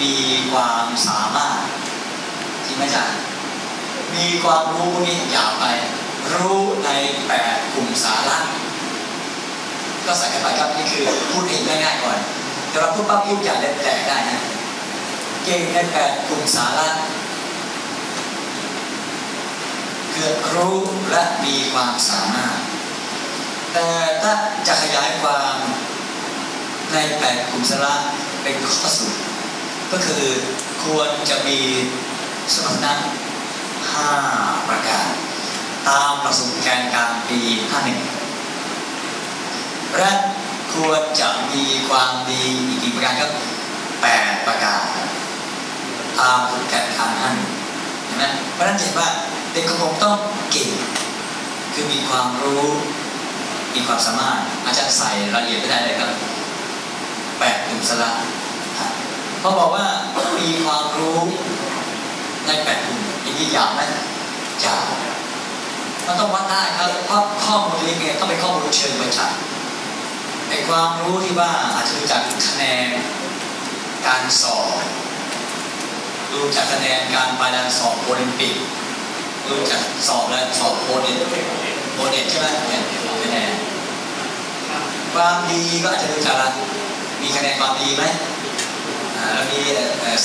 มีความสามารถจริงไหมจ๊ะมีความรู้นี่อย่าไป รู้ในแปดกลุ่มสาระก็ใส่กันไปครับนี่คือพูดเองง่ายๆก่อนเดี๋ยวเราพูดปั๊บพูดอย่างแตกได้นะเก่งในแปดกลุ่มสาระเกิดรู้และมีความสามารถ แต่ถ้าจะขยายความในแปดกลุ่มสาระเป็นข้อสุด ก็คือควรจะมีสมรรถนะห้าประการ ตามประสบการณ์การปีห้าหนึ่งและควรจะมีความดีอีกกี่ประการครับแประการ ตามผลการทางนั้นเห็นไหมเพราะฉะนั้นเห็นว่าเด็กคงต้องเก่ง คือมีความรู้มีความสามารถอาจารย์ใส่รายละเอียดไม่ได้เลยครับแปดกลุ่มสละ เขาบอกว่ามีความรู้ในแปดกลุ่มอย่างนี้ยาวไหมยาวมันต้องวัดได้ครับเพราะข้อมูลนี้เนี่ยต้องเป็นข้อมูลเชิงประจักษ์ไอ้ความรู้ที่ว่าอาจจะดูจากคะแนนการสอบดูจากคะแนนการไปการสอบโอลิมปิกดูจากสอบและสอบโอเน็ตโอเน็ตใช่ไหมเนี่ยคะแนนความดีก็อาจจะดูจากอะมีคะแนนความดีไหม แล้วมี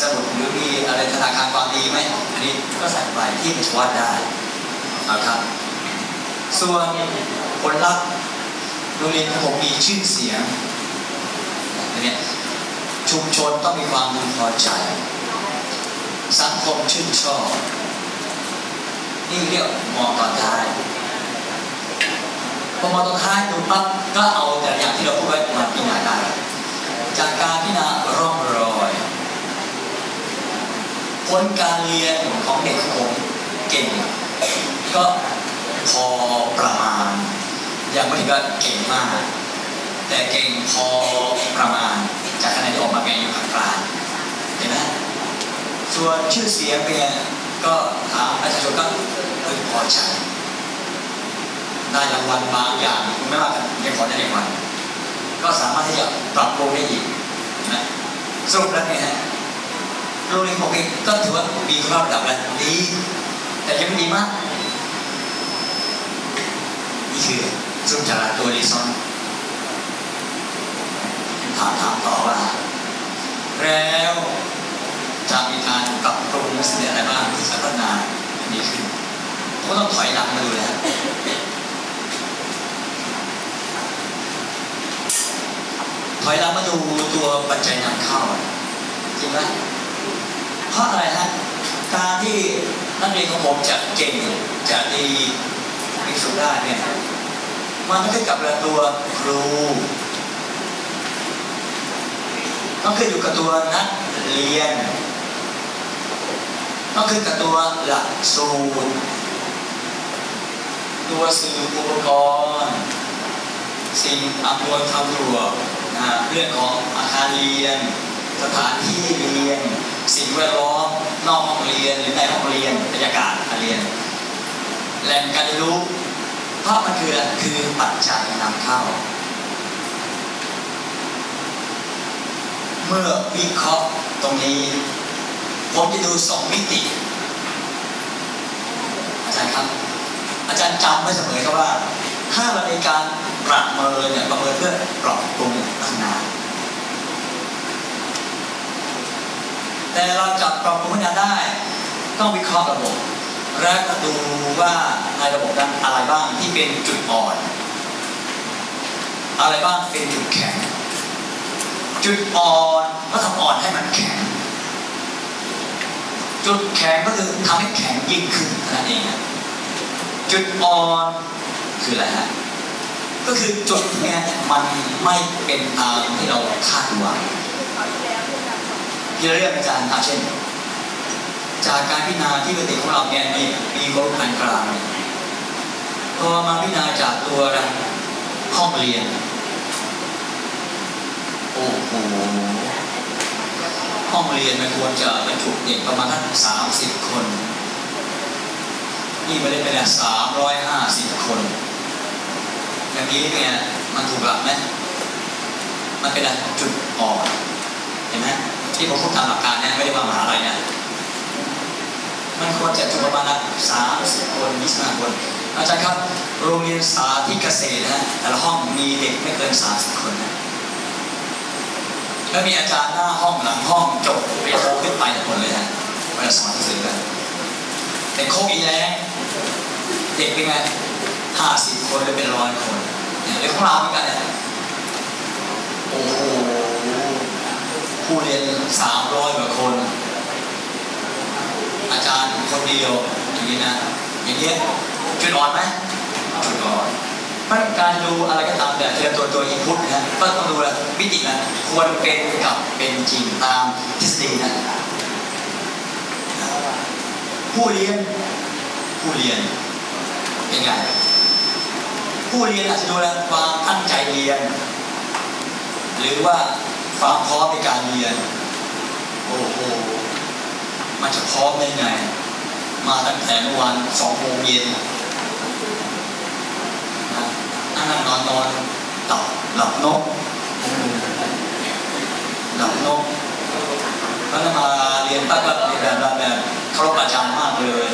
สมุดหรือมีอะไรธนาคารความดีไหมอันนี้ก็ใส่ไปที่มันวัดได้นะครับ ส่วนผลลัพธ์โรงเรียนของผมมีชื่อเสียงเนี่ยชุมชนต้องมีความพึงพอใจ สังคมชื่นชอบ นี่เรียกมองตอนท้ายพอมองตอนท้ายดูปั๊บก็เอาแต่อย่างที่เราพูดไว้มาพิจารณาได้จากการองรอย ผลการเรียนของเด็กผมเก่ง ก็พอประมาณ ยังไม่ถึงกับเก่งมาก แต่เก่งพอประมาณ จากคะแนนที่ออกมาเป็นอยู่กลางเห็นไหมส่วนชื่อเสียงเนี่ยก็ถามประชาชนก็พึงพอใจได้รางวัลบางอย่างไม่ว่ากันยังขอได้รางวัลก็สามารถที่จะปรับปรุงได้อีกนะสรุปแล้วเนี่ย ฮะโรงเรียนผมเองก็ถือว่ามีคุณภาพระดับแล้วดี แต่ยังไม่ดีมาก นี่คือซึ่งจากตัวรีซอนถามถามต่อว่า แล้วจะมีการปรับปรุงเรียอะไรบ้างที่จะพัฒนาดีขึ้นก็ต้องถอยหลังมาดูแล้วถอยหลังมาดูตัวปัจจัยนำเข้าจริงไหม เพราะอะไรฮะการที่นักเรียนของผมจะเก่งจะดีมีสุดได้เนี่ยมันต้องขึ้นกับตัวครูต้องขึ้นอยู่กับตัวนักเรียนต้องขึ้นกับตัวหลักสูตรตัวสื่ออุปกรณ์ สิ่งอำนวยความสะดวกเรื่องของอาคารเรียน สถานที่เรียน สิ่งแวดล้อมนอกห้องเรียนหรือในห้องเรียนบรรยากาศการเรียน แหล่งการเรียนรู้เพราะมันคืออะไรคือปัจจัยนำเข้า เมื่อวิเคราะห์ตรงนี้ ผมจะดูสองมิติอาจารย์ครับ อาจารย์จำไว้เสมอครับว่า ถ้าเราในการประเมินเนี่ยประเมินเพื่อปรับปรุงพัฒนา แต่เราจะปรับปรุงพัฒนาได้ ต้องวิเคราะห์ระบบ และก็ดูว่าในระบบนั้นอะไรบ้างที่เป็นจุดอ่อน อะไรบ้างเป็นจุดแข็ง จุดอ่อนก็ทำอ่อนให้มันแข็ง จุดแข็งก็คือทำให้แข็งยิ่งขึ้นนั่นเองจุดอ่อนคืออะไรฮะก็คือจุดเนี้ยมันไม่เป็นตามที่เราคาดหวัง ที่เราเรียกอาจารย์อาเช่น จากการพิจารณาที่ปกติของเราเนี่ยมีมีกรุพันกลางพอมาพิจารณาจากตัวห้องเรียน โอ้โหห้องเรียนมันควรจะบรรจุเด็กประมาณทั้งสามสิบคน นี่ไปได้ไปแล้วสามร้อยห้าสิบคนอย่างนี้เนี่ยมันถูกหลักไหมมันเป็นจุดอ่อน ที่ผมพูดตามหลักการเนี่ยไม่ได้ว่ามหาลัยเนี่ยมันควรจะถึงประมาณสามสิบคนยี่สิบห้าคนอาจารย์ครับโรงเรียนสาธิตเกษตรนะฮะแต่ละห้องมีเด็กไม่เกินสามสิบคนนะแล้วมีอาจารย์หน้าห้องหลังห้องจบปริญญาโทขึ้นไปทั้งหมดเลยฮะเวลาสอนหนังสือกันแต่โควิดแรงเด็กเป็นไงห้าสิบคนหรือเป็นร้อยคนเนี่ยเด็กของเราเหมือนกันเนี่ยโอ้โห ผู้เรียนสามร้อยกว่าคน อาจารย์คนเดียวอย่างนี้นะ อย่างเงี้ยจุดอ่อนไหมจุดอ่อนมันการดูอะไรก็ตามแต่เจอตัวตัวอินพุตนะก็ต้องดูแลวิธีนะควรเป็นกับเป็นจริงตามทฤษฎีนะผู้เรียน ผู้เรียนเป็นไงผู้เรียนอาจจะดูแลความตั้งใจเรียน หรือว่า ความพร้อมในการเรียน โอ้โห มันจะพร้อมได้ไง มาตั้งแต่เมื่อวานสองโมงเย็นนะนั่งนอนนอนหลับหลับนกหลับนกแล้วมาเรียนตั้งแต่เรียนแบบแบบเคารพอาจารย์มากเลย